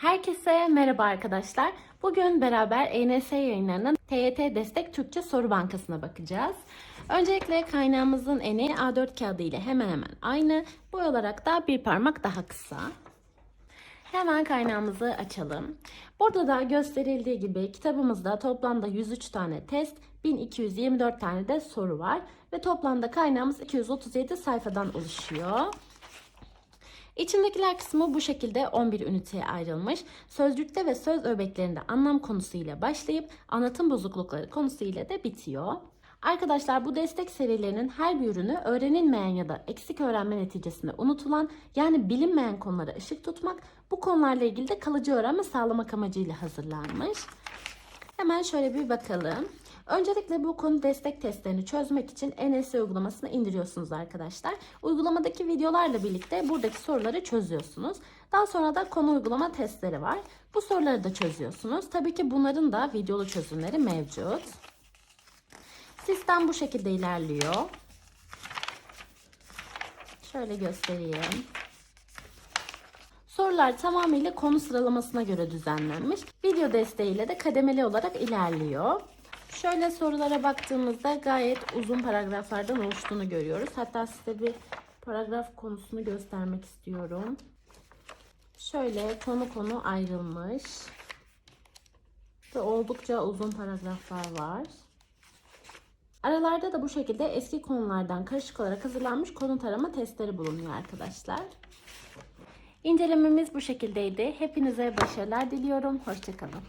Herkese merhaba arkadaşlar. Bugün beraber ENS yayınlarının TYT Destek Türkçe Soru Bankası'na bakacağız. Öncelikle kaynağımızın eni A4 kağıdı ile hemen hemen aynı. Boy olarak da bir parmak daha kısa. Hemen kaynağımızı açalım. Burada da gösterildiği gibi kitabımızda toplamda 103 tane test, 1224 tane de soru var. Ve toplamda kaynağımız 237 sayfadan oluşuyor. İçindekiler kısmı bu şekilde 11 üniteye ayrılmış. Sözcükte ve söz öbeklerinde anlam konusuyla başlayıp anlatım bozuklukları konusuyla de bitiyor. Arkadaşlar bu destek serilerinin her bir ürünü öğrenilmeyen ya da eksik öğrenme neticesinde unutulan yani bilinmeyen konulara ışık tutmak, bu konularla ilgili de kalıcı öğrenme sağlamak amacıyla hazırlanmış. Hemen şöyle bir bakalım. Öncelikle bu konu destek testlerini çözmek için NS uygulamasını indiriyorsunuz arkadaşlar. Uygulamadaki videolarla birlikte buradaki soruları çözüyorsunuz. Daha sonra da konu uygulama testleri var. Bu soruları da çözüyorsunuz. Tabii ki bunların da videolu çözümleri mevcut. Sistem bu şekilde ilerliyor. Şöyle göstereyim. Sorular tamamıyla konu sıralamasına göre düzenlenmiş. Video desteğiyle de kademeli olarak ilerliyor. Şöyle sorulara baktığımızda gayet uzun paragraflardan oluştuğunu görüyoruz. Hatta size bir paragraf konusunu göstermek istiyorum. Şöyle konu konu ayrılmış. Ve oldukça uzun paragraflar var. Aralarda da bu şekilde eski konulardan karışık olarak hazırlanmış konu tarama testleri bulunuyor arkadaşlar. İncelememiz bu şekildeydi. Hepinize başarılar diliyorum. Hoşçakalın.